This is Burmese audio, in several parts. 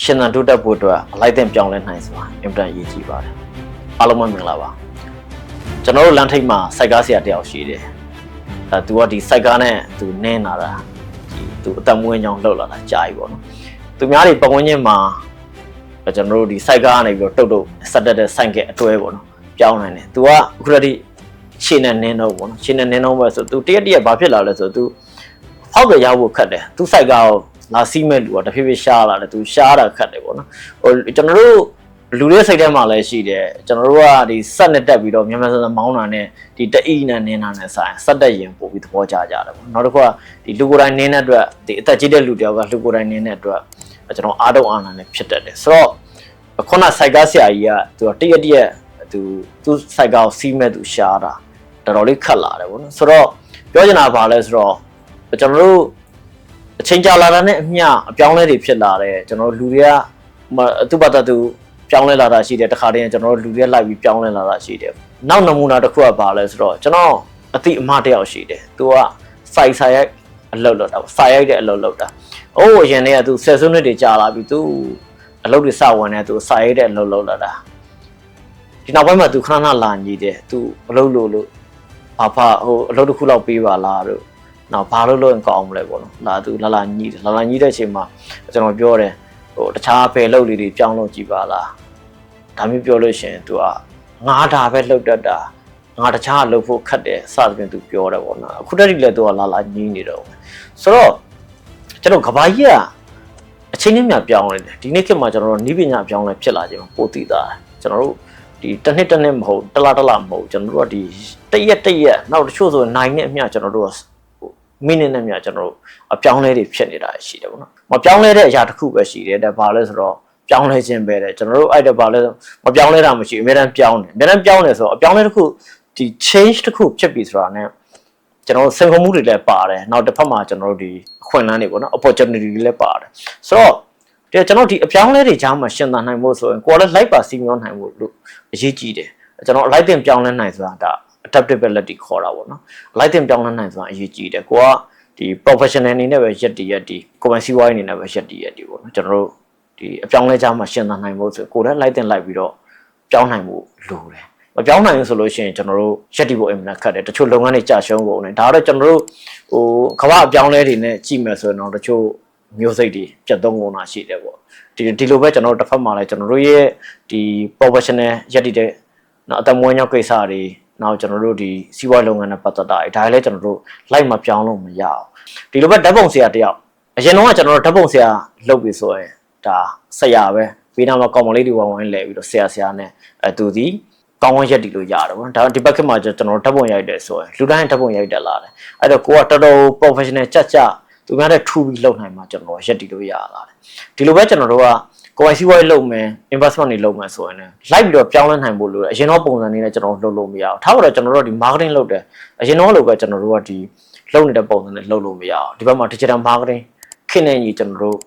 ရှင်သန်တိုးတက်ဖို့အတွက်အလိုက်တင်ပြောင်းလဲနိုင်စွာအင်တန်ရေးကြည့်ပါတယ်အားလုံးပဲမင်္ဂလာပါကျွန်တော်တို့လမ်းထိပ်မှာစိုက်ကားဆရာတယောက်ရှိတယ်အဲသူကဒီစိုက်ကားနဲ့သူနင်းလာတာဒီသူအသက်မွေးကြောင်လှုပ်လာတာကြာပြီပေါ့နော်သူများတွေပတ်ဝန်းကျင်မှာကျွန်တော်တို့ဒီစိုက်ကားကနေပြီးတော့တုတ်တုတ်ဆက်တက်တဲ့စိုက်ကဲအတွဲပေါ့နော်ပြောင်းနိုင်တယ်သူကအခုတည်းရှင်းနေနင်းတော့ပေါ့နော်ရှင်းနေနင်းတော့ပဲဆိုသူတရက်တရက်ဘာဖြစ်လာလဲဆိုသူဖောက်ကြရဖို့ခက်တယ်သူစိုက်ကော လာစီးမဲ့လူကတဖြည်းဖြည်းရှားလာတယ်သူရှားတာခက်တယ်ပေါ့နော်ဟိုကျွန်တော်တို့လူတွေစိတ်ထဲမှာလည်းရှိတယ်ကျွန်တော်တို့ကဒီဆက်နဲ့တက်ပြီးတော့မြန်မာစံမောင်းတာနဲ့ဒီတအီနဲ့နင်းတာနဲ့ဆိုင်ဆက်တက်ရင်ပို့ပြီးသဘောကျကြတယ်ပေါ့နောက်တစ်ခုကဒီလူကိုယ်တိုင်နင်းတဲ့အတွက်ဒီအသက်ကြီးတဲ့လူတယောက်ကလူကိုယ်တိုင်နင်းတဲ့အတွက်ကျွန်တော်အားတော့အားနာနဲ့ဖြစ်တတ်တယ်ဆိုတော့ခုနစိုက်ကားဆရာကြီးကသူကတရက်တရက်သူသူစိုက်ကားကိုစီးမဲ့သူရှားတာတော်တော်လေးခက်လာတယ်ပေါ့နော်ဆိုတော့ပြောချင်တာဘာလဲဆိုတော့ကျွန်တော်တို့ အချိန်ကြာလာတာနဲ့အမျှအပြောင်းလဲတွေဖြစ်လာတယ်ကျွန်တော်တို့လူတွေကမသူ့ဘာသာသူပြောင်းလဲလာတာရှိတယ်တခါတည်းကျွန်တော်တို့လူတွေလိုက်ပြီးပြောင်းလဲလာတာရှိတယ်နောက်နမူနာတစ်ခုကဘာလဲဆိုတော့ကျွန်တော်အတိအမတယောက်ရှိတယ်သူကစိုက်ဆိုင်ရိုက်အလုပ်လုပ်တာပေါ့စိုက်ရိုက်တဲ့အလုပ်လုပ်တာအိုးအရင်တည်းကသူဆယ်စုနှစ်တွေကြာလာပြီသူအလုပ်တွေစဝင်နေသူစိုက်ရိုက်တဲ့အလုပ်လုပ်လာတာဒီနောက်ပိုင်းမှာသူခဏခဏလာညီတယ်သူအလုပ်လုပ်လို့ဘာဖဟိုအလုပ်တစ်ခုလောက်ပေးပါလားတို့ နောက်ဘာလို့လို့ကောင်းမလဲပေါ့နော်လာသူလာလာညီးတယ်လာလာညီးတဲ့အချိန်မှာကျွန်တော်ပြောတယ်ဟိုတခြားပဲလှုပ်လေးတွေပြောင်းလို့ကြည်ပါလားဒါမျိုးပြောလို့ရှိရင် तू ကငါဒါပဲလှုပ်တတ်တာငါတခြားလှုပ်ဖို့ခက်တယ်စသဖြင့် तू ပြောတယ်ပေါ့နော်အခုတည်းကလည်း तू ကလာလာညီးနေတော့ဆိုတော့ကျွန်တော်ကဘာကြီးကအချိန်နဲ့မြပြောင်းလဲတယ်ဒီနေ့ခေတ်မှာကျွန်တော်တို့နီးပညာပြောင်းလဲဖြစ်လာခြင်းပိုသိတာကျွန်တော်တို့ဒီတစ်နှစ်တစ်နှစ်မဟုတ်တစ်လတစ်လမဟုတ်ကျွန်တော်တို့ကဒီတရက်တရက်နောက်တချို့ဆိုနိုင်နဲ့အမျှကျွန်တော်တို့က မိနစ်နဲ့မြကျွန်တော်တို့အပြောင်းလဲတွေဖြစ်နေတာရှိတယ်ပေါ့နော်မပြောင်းလဲတဲ့အရာတစ်ခုပဲရှိတယ်တဲ့ဘာလဲဆိုတော့ပြောင်းလဲခြင်းပဲတဲ့ကျွန်တော်တို့အဲ့ဒါဘာလဲမပြောင်းလဲတာမရှိဘူးအများတန်းပြောင်းတယ်အများတန်းပြောင်းတယ်ဆိုတော့အပြောင်းလဲတစ်ခုဒီ change တစ်ခုဖြစ်ပြီဆိုတာ ਨੇ ကျွန်တော်တို့စိန်ခေါ်မှုတွေလည်းပါတယ်နောက်တစ်ဖက်မှာကျွန်တော်တို့ဒီအခွင့်အလမ်းတွေပေါ့နော် opportunity တွေလည်းပါတယ်ဆိုတော့ဒီကျွန်တော်ဒီအပြောင်းလဲတွေကြားမှာရှင်သန်နိုင်ဖို့ဆိုရင်ကိုယ်လည်း live ပါစီမျောနိုင်ဖို့လို့အရေးကြီးတယ်ကျွန်တော် live တင်ပြောင်းလဲနိုင်ဆိုတာဒါ adaptability ခေါ်တာပေါ့နော် live တင်ပြောင်းလဲနိုင်ဆိုတာအရေးကြီးတယ်ကိုကဒီ professional အနေနဲ့ပဲရက်တီရက်တီကိုယ်ပိုင်စီးပွားရေးအနေနဲ့ပဲရက်တီရက်တီပေါ့နော်ကျွန်တော်တို့ဒီအပြောင်းလဲကြားမှာရှင်သန်နိုင်ဖို့ဆိုကိုယ်လည်း live တင်လိုက်ပြီးတော့ပြောင်းနိုင်ဖို့လိုတယ်မပြောင်းနိုင်ဘူးဆိုလို့ရှိရင်ကျွန်တော်တို့ရက်တီဖို့အင်မတန်ခက်တယ်တချို့လုပ်ငန်းတွေကြာရှုံးကုန်တယ်ဒါတော့ကျွန်တော်တို့ဟိုကမ္ဘာအပြောင်းလဲတွေနဲ့ကြည့်မယ်ဆိုရင်တော့တချို့မျိုးစိတ်တွေပြတ်သုံးကုန်တာရှိတယ်ပေါ့ဒီဒီလိုပဲကျွန်တော်တို့တစ်ဖက်မှာလည်းကျွန်တော်တို့ရဲ့ဒီ professional ရက်တီတဲ့နော်အတမွေးညောက်ကိစ္စတွေ နောက်ကျွန်တော်တို့ဒီစီးပွားရေးလုပ်ငန်းနဲ့ပတ်သက်တာဒါလည်းကျွန်တော်တို့ live မပြောင်းလို့မရအောင်ဒီလိုပဲဓာတ်ပုံဆရာတယောက်အရင်တော့ကကျွန်တော်တို့ဓာတ်ပုံဆရာလုပ်ပြီဆိုရင်ဒါဆရာပဲဘေးနားမှာကောင်မလေးတွေဝိုင်းဝိုင်းလဲပြီးတော့ဆရာဆရာနဲ့အဲသူဒီကောင်းဝန်းရက်တီလို့ရတယ်ပေါ့ဒါဒီဘက်ကမှာကျွန်တော်တို့ဓာတ်ပုံရိုက်တယ်ဆိုရင်လူတိုင်းဓာတ်ပုံရိုက်တယ်လာတယ်အဲ့တော့ကိုကတော်တော် professional ကြက်ကြသူများတဲ့ထူပြီးလုပ်နိုင်မှာကျွန်တော်ရက်တီလို့ရလာတယ်ဒီလိုပဲကျွန်တော်တို့က ကိုယ်ပိုင်စီးပွားရေးလုပ်မယ် investment တွေလုပ်မယ်ဆိုရင်လည်းလိုက်ပြီးတော့ပြောင်းလဲနိုင်ဖို့လိုတယ်အရင်တော့ပုံစံလေးနဲ့ကျွန်တော်တို့လုပ်လို့မရအောင်ထားပါတော့ကျွန်တော်တို့ဒီ marketing လုပ်တယ်အရင်တော့လိုပဲကျွန်တော်တို့ကဒီလုပ်နေတဲ့ပုံစံနဲ့လုပ်လို့မရအောင်ဒီဘက်မှာ digital marketing ခင်းနေကြီးကျွန်တော်တို့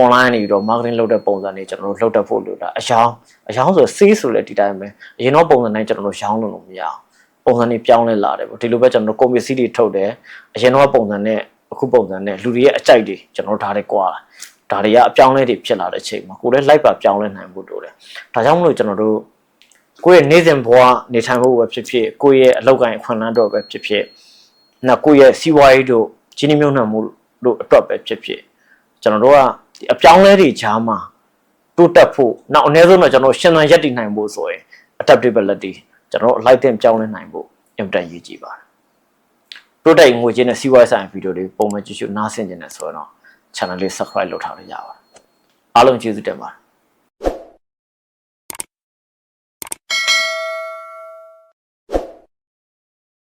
online နေပြီးတော့ marketing လုပ်တဲ့ပုံစံတွေကျွန်တော်တို့လုပ်တတ်ဖို့လိုတာအယောင်အယောင်ဆို sales ဆိုလည်းဒီတိုင်းပဲအရင်တော့ပုံစံတိုင်းကျွန်တော်တို့ရောင်းလို့လို့မရအောင်ပုံစံတွေပြောင်းလဲလာတယ်ပေါ့ဒီလိုပဲကျွန်တော်တို့ community တွေထုတ်တယ်အရင်တော့ပုံစံနဲ့အခုပုံစံနဲ့လူတွေရဲ့အကြိုက်တွေကျွန်တော်တို့ဒါတွေကွာတာ ဒါတွေကအပြောင်းလဲတွေဖြစ်လာတဲ့အချိန်မှာကိုယ်လည်း live ပါပြောင်းလဲနိုင်ဖို့လိုတယ်ဒါကြောင့်မလို့ကျွန်တော်တို့ကိုယ့်ရဲ့နေ့စဉ်ဘဝနေထိုင်ဖို့ပဲဖြစ်ဖြစ်ကိုယ့်ရဲ့အလုပ်ကိုင်အခွင့်အလမ်းတော့ပဲဖြစ်ဖြစ်နောက်ကိုယ့်ရဲ့စီးပွားရေးတို့ကြီးနှမြုံနှံမှုတို့အတွက်ပဲဖြစ်ဖြစ်ကျွန်တော်တို့ကဒီအပြောင်းလဲတွေကြားမှာတိုးတက်ဖို့နောက်အနည်းဆုံးတော့ကျွန်တော်ရှင်သန်ရပ်တည်နိုင်ဖို့ဆိုရင် adaptability ကျွန်တော်တို့ live တင်ပြောင်းလဲနိုင်ဖို့အင်မတန်ရည်ကြီးပါတယ် product ငွေချင်းနဲ့စီးပွားရေးဆိုင်ရာဗီဒီယိုတွေပုံမှန်ကြည့်ရှုနားဆင်ကြနေဆိုရင်တော့ channel လေး subscribe လုပ်ထားလို့ရပါတယ်အားလုံးကျေးဇူးတင်ပါတယ်